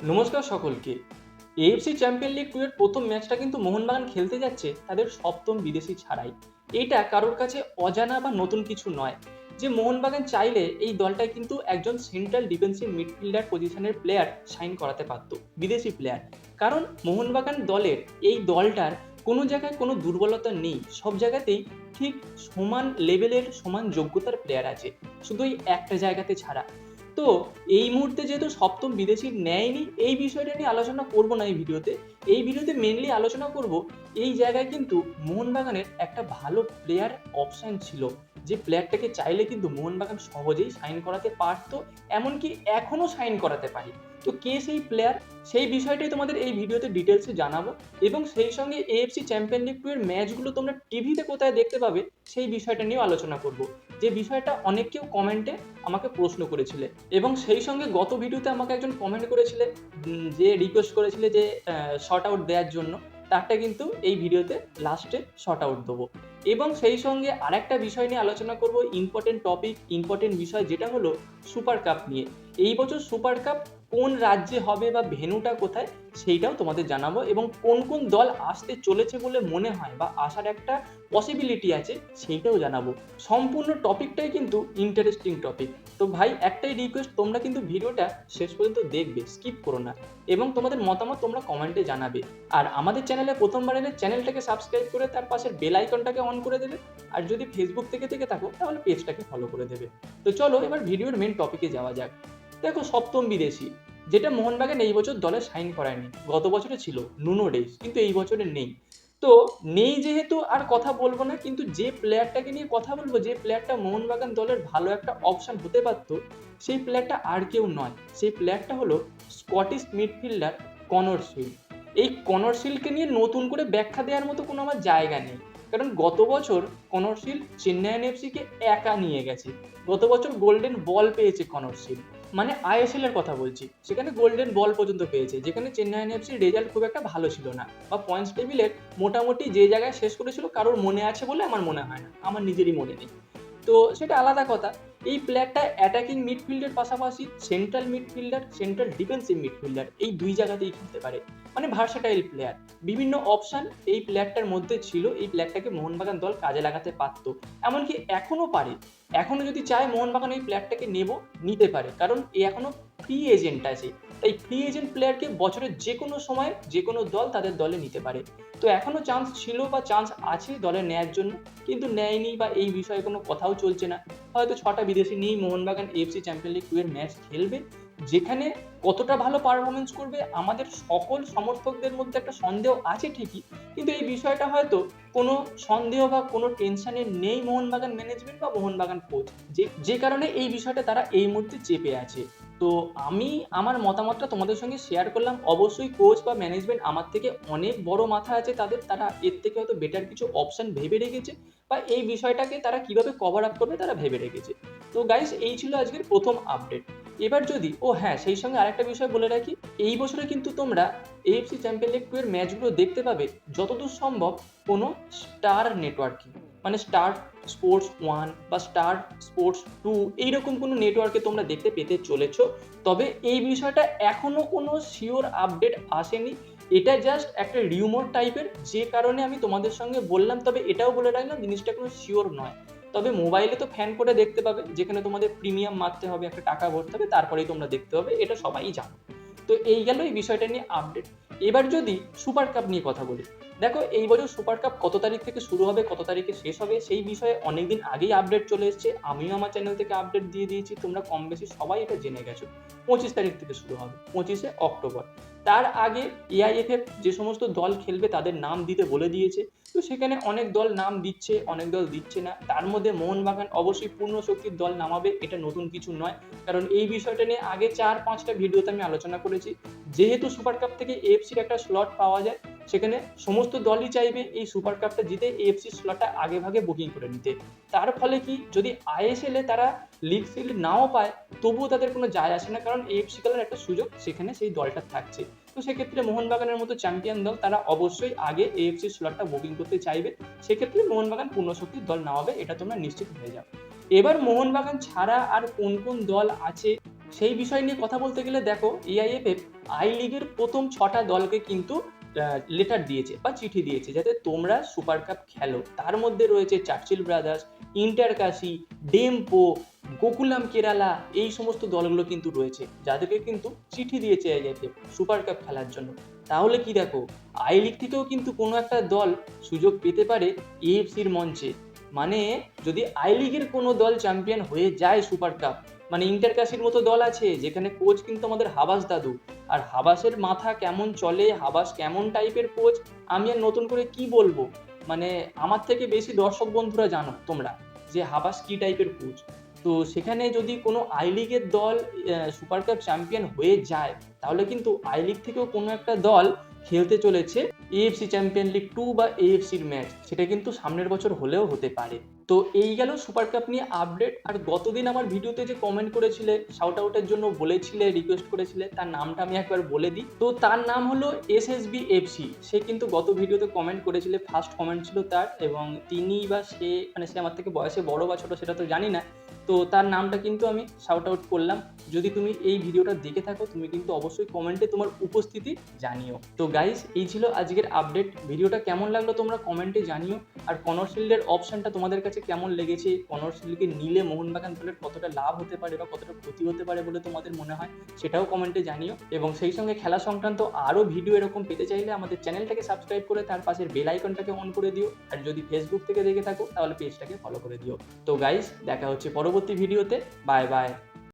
নমস্কার সকলকে। AFC champion league two এর প্রথম ম্যাচটা কিন্তু মোহনবাগান খেলতে যাচ্ছে তাদের সপ্তম বিদেশি ছাড়াই। এটা কারোর কাছে অজানা বা নতুন কিছু নয় যে মোহনবাগান চাইলে এই দলটায় কিন্তু একজন সেন্ট্রাল ডিফেন্সিভ মিডফিল্ডার পজিশনের প্লেয়ার সাইন করাতে পারত বিদেশি প্লেয়ার কারণ মোহনবাগান দলের এই দলটার কোনো জায়গায় কোনো দুর্বলতা নেই, সব জায়গাতেই ঠিক সমান লেভেলের সমান যোগ্যতার প্লেয়ার আছে। শুধু এই একটা জায়গাতে ছাড়া। তো এই মুহূর্তে যেহেতু সপ্তম বিদেশি নেয়নি এই বিষয়টা নিয়ে আলোচনা করব না এই ভিডিওতে। এই ভিডিওতে মেনলি আলোচনা করব এই জায়গায় কিন্তু মোহনবাগানের একটা ভালো প্লেয়ার অপশন ছিল। যে প্লেয়ারটাকে চাইলে কিন্তু মোহনবাগান সহজেই সাইন করাতে পারতো, এমনকি এখনও সাইন করাতে পারি। তো কে সেই প্লেয়ার সেই বিষয়টাই তোমাদের এই ভিডিওতে ডিটেলসে জানাব এবং সেই সঙ্গে এএফসি চ্যাম্পিয়ন লিগ টু এর ম্যাচগুলো তোমরা টিভিতে কোথায় দেখতে পাবে, সেই বিষয়টা নিয়েও আলোচনা করব। যে বিষয়টা অনেক কেউ কমেন্টে আমাকে প্রশ্ন করেছিলে এবং সেই সঙ্গে গত ভিডিওতে আমাকে একজন কমেন্ট করেছিলে যে রিকোয়েস্ট করেছিলে যে শর্ট আউট দেওয়ার জন্য, তারটা কিন্তু এই ভিডিওতে লাস্টে শর্ট আউট দেবো। এবং সেই সঙ্গে আরেকটা বিষয় নিয়ে আলোচনা করব ইম্পর্টেন্ট টপিক ইম্পর্টেন্ট বিষয় যেটা হলো সুপার কাপ নিয়ে। এই বছর সুপার কাপ কোন রাজ্যে হবে বা ভেন্যুটা কোথায় সেইটাও তোমাদের জানাব এবং কোন কোন দল আসতে চলেছে বলে মনে হয় বা আসার একটা পসিবিলিটি আছে সেইটাও জানাব। সম্পূর্ণ টপিকটাই কিন্তু ইন্টারেস্টিং টপিক তো ভাই, একটাই রিকোয়েস্ট তোমরা কিন্তু ভিডিওটা শেষ পর্যন্ত দেখবে স্কিপ করো না। এবং তোমাদের মতামত তোমরা কমেন্টে জানাবে। আর আমাদের চ্যানেলে প্রথমবার এলে চ্যানেলটাকে সাবস্ক্রাইব করে তার পাশের বেল আইকনটাকে অন করে দেবে। আর যদি ফেসবুক থেকে থেকে থাকো, তাহলে পেজটাকে ফলো করে দেবে। তো চলো, এবার ভিডিওর মেন টপিকে যাওয়া যাক। দেখো সপ্তম বিদেশি, যেটা মোহনবাগান এই বছর দলে সাইন করায়নি। গত বছরে ছিল, নুনো ডেস কিন্তু এই বছরে নেই। তো নেই যেহেতু আর কথা বলব না, কিন্তু যে প্লেয়ারটাকে নিয়ে কথা বলব, যে প্লেয়ারটা মোহনবাগান দলের ভালো একটা অপশন হতে পারত, সেই প্লেয়ারটা আর কেউ নয়। সেই প্লেয়ারটা হলো স্কটিশ মিডফিল্ডার কনর সিল এই কনর সিলকে নিয়ে নতুন করে ব্যাখ্যা দেওয়ার মতো কোনো আমার জায়গা নেই। কারণ গত বছর কনর সিল চেন্নাইন এফসিকে একা নিয়ে গেছে। গত বছর গোল্ডেন বল পেয়েছে কনর সিল মানে আইএসএল এর কথা বলছি, সেখানে গোল্ডেন বল পর্যন্ত পেয়েছে, যেখানে চেন্নাই এফসির রেজাল্ট খুব একটা ভালো ছিল না। বা পয়েন্টস টেবিলের মোটামুটি যে জায়গায় শেষ করেছিল, কারোর মনে আছে বলে আমার মনে হয় না, আমার নিজেরই মনে নেই। তো সেটা আলাদা কথা। এই প্লেয়ারটা অ্যাটাকিং মিডফিল্ডের পাশাপাশি central midfielder central defensive midfielder এই দুই জায়গাতেই খেলতে পারে। মানে ভার্সাটাইল প্লেয়ার বিভিন্ন অপশান এই প্লেয়ারটার মধ্যে ছিল। এই প্লেয়ারটাকে মোহনবাগান দল কাজে লাগাতে পারতো। এমনকি এখনও পারে। এখনও যদি চায় মোহনবাগান এই প্লেয়ারটাকে নেব, নিতে পারে। কারণ এ এখনও ফ্রি এজেন্ট আছে। তাই ফ্রি এজেন্ট প্লেয়ারকে বছরের যে কোনো সময় যে কোনো দল তাদের দলে নিতে পারে। তো এখনও চান্স ছিল বা চান্স আছে দলে নেয়ার জন্য, কিন্তু নেয়নি বা এই বিষয়ে কোনো কথাও চলছে না। হয়তো ছটা বিদেশি নিয়েই Mohun Bagan FC champion league two এর ম্যাচ খেলবে, যেখানে কতটা ভালো পারফরমেন্স করবে আমাদের সকল সমর্থকদের মধ্যে একটা সন্দেহ আছে ঠিকই, কিন্তু এই বিষয়টা হয়তো কোনো সন্দেহ বা কোনো টেনশনে নেই মোহনবাগান ম্যানেজমেন্ট বা মোহনবাগান কোচ যে যে কারণে এই বিষয়টা তারা এই মুহূর্তে চেপে আছে। তো আমি আমার মতামতটা তোমাদের সঙ্গে শেয়ার করলাম। অবশ্যই কোচ বা ম্যানেজমেন্ট আমার থেকে অনেক বড় মাথা আছে তাদের। তারা এর থেকে হয়তো বেটার কিছু অপশন ভেবে রেখেছে বা এই বিষয়টাকে তারা কীভাবে কভার আপ করবে তারা ভেবে রেখেছে। তো গাইস এই ছিল আজকের প্রথম আপডেট এবার যদি, ও হ্যাঁ সেই সঙ্গে আরেকটা বিষয় বলে রাখি। এই বছরে কিন্তু তোমরা এএফসি চ্যাম্পিয়ন লিগ টু এর ম্যাচগুলো দেখতে পাবে। যতদূর সম্ভব কোনো স্টার নেটওয়ার্কিং মানে স্টার স্পোর্টস ওয়ান বা স্টার স্পোর্টস টু এইরকম কোনো নেটওয়ার্কে তোমরা দেখতে পেতে চলেছ। তবে এই বিষয়টা এখনও কোনো শিওর আপডেট আসেনি। এটা জাস্ট একটা রিউমোর টাইপের যে কারণে আমি তোমাদের সঙ্গে বললাম, তবে এটাও বলে রাখলাম, জিনিসটা কোনো শিওর নয়। তবে মোবাইলে তো ফ্যান করে দেখতে পাবে, যেখানে তোমাদের প্রিমিয়াম মারতে হবে, একটা টাকা ভরতে হবে, তারপরেই তোমরা দেখতে হবে এটা সবাই জানো। তো এই গেল এই বিষয়টা নিয়ে আপডেট এবার যদি সুপার কাপ নিয়ে কথা বলি দেখো, এই বছর সুপার কাপ কত তারিখ থেকে শুরু হবে, কত তারিখে শেষ হবে, সেই বিষয়ে অনেকদিন আগেই আপডেট চলে এসেছে। আমিও আমার চ্যানেল থেকে আপডেট দিয়ে দিয়েছি, তোমরা কম বেশি সবাই এটা জেনে গেছো। পঁচিশ তারিখ থেকে শুরু হবে, পঁচিশে অক্টোবর। তার আগে এআইএফএফ যে সমস্ত দল খেলবে, তাদের নাম দিতে বলে দিয়েছে। তো সেখানে অনেক দল নাম দিচ্ছে, অনেক দল দিচ্ছে না। তার মধ্যে মোহনবাগান অবশ্যই পূর্ণ শক্তির দল নামাবে, এটা নতুন কিছু নয়। কারণ এই বিষয়টা নিয়ে আগে চার পাঁচটা ভিডিওতে আমি আলোচনা করেছি। যেহেতু সুপার কাপ থেকে এএফসির একটা স্লট পাওয়া যায় সেখানে সমস্ত দলই চাইবে এই সুপার কাপটা জিতে এএফসি স্লটটা আগে ভাগে বুকিং করে নিতে। তার ফলে কি, যদি আইএসএল তারা লিগ ফিল্ড নাও পায়, তবুও তাদের কোনো যায় আসে না, কারণ এএফসি খেলার একটা সুযোগ সেখানে সেই দলটা থাকছে। তো সেক্ষেত্রে মোহনবাগানের মতো চ্যাম্পিয়ন দল তারা অবশ্যই আগে এএফসি স্লটটা বুকিং করতে চাইবে। সেক্ষেত্রে মোহনবাগান পূর্ণশক্তির দল নামাবে এটা তোমরা নিশ্চিত হয়ে যাও এবার মোহনবাগান ছাড়া আর কোন কোন দল আছে, সেই বিষয় নিয়ে কথা বলতে গেলে দেখো এআইএফএফ আই লিগের প্রথম ছটা দলকে কিন্তু লেটার দিয়েছে বা চিঠি দিয়েছে যাতে তোমরা সুপার কাপ খেলো। তার মধ্যে রয়েছে চার্চিল ব্রাদার্স ইন্টারকাশি ডেম্পো গোকুলাম কেরালা এই সমস্ত দলগুলো কিন্তু রয়েছে, যাদেরকে কিন্তু চিঠি দিয়েছে আইএফএফ সুপার কাপ খেলার জন্য। তাহলে কি দেখো আই লিগ থেকেও কিন্তু কোনো একটা দল সুযোগ পেতে পারে এএফসির মঞ্চে। মানে যদি আই লিগের কোনো দল চ্যাম্পিয়ন হয়ে যায় সুপার কাপ মানে ইন্টারকাশির মতো দল আছে, যেখানে কোচ কিন্তু আমাদের হাবাস দাদু। আর হাবাসের মাথা কেমন চলে, হাবাস কেমন টাইপের কোচ আমি আর নতুন করে কি বলব? মানে আমার থেকে বেশি দর্শক বন্ধুরা জানো তোমরা, যে হাবাস কি টাইপের কোচ তো সেখানে যদি কোনো আই লিগের দল সুপার কাপ চ্যাম্পিয়ন হয়ে যায়, তাহলে কিন্তু আই লিগ থেকেও কোনো একটা দল খেলতে চলেছে। এএফসি চ্যাম্পিয়ন লিগ টু বা এএফসির ম্যাচ সেটা কিন্তু সামনের বছর হলেও হতে পারে। তো এই গেল সুপার কাপ নিয়ে আপডেট আর গতদিন আমার ভিডিওতে যে কমেন্ট করেছিলে শাউট আউটের জন্য বলেছিলে রিকোয়েস্ট করেছিলে, তার নামটা আমি একবার বলে দিই। তো তার নাম হলো এস এস বি এফসি সে কিন্তু গত ভিডিওতে কমেন্ট করেছিলে ফার্স্ট কমেন্ট ছিল তার, এবং তিনি বা সে মানে সে আমার থেকে বয়সে বড় বা ছোটো, সেটা তো জানি না তো তার নামটা কিন্তু আমি শাউট আউট করলাম। যদি তুমি এই ভিডিওটা দেখে থাকো, তুমি কিন্তু অবশ্যই কমেন্টে তোমার উপস্থিতি জানিও। তো গাইস এই ছিল আজকের আপডেট ভিডিওটা কেমন লাগল তোমরা কমেন্টে জানিও। আর কনর শিল্ডের অপশনটা তোমাদের কাছে কেমন লেগেছে? কনর শিল্ডকে নিলে মোহনবাগান দলের কতটা লাভ হতে পারে বা কতটা ক্ষতি হতে পারে বলে তোমাদের মনে হয়, সেটাও কমেন্টে জানিও। এবং সেই সঙ্গে খেলা সংক্রান্ত আরও ভিডিও এরকম পেতে চাইলে আমাদের চ্যানেলটাকে সাবস্ক্রাইব করে তার পাশের বেল আইকনটাকে অন করে দিও। আর যদি ফেসবুক থেকে দেখে থাকো, তাহলে পেজটাকে ফলো করে দিও। তো গাইস দেখা হচ্ছে পরবর্তী ভিডিওতে। Bye bye.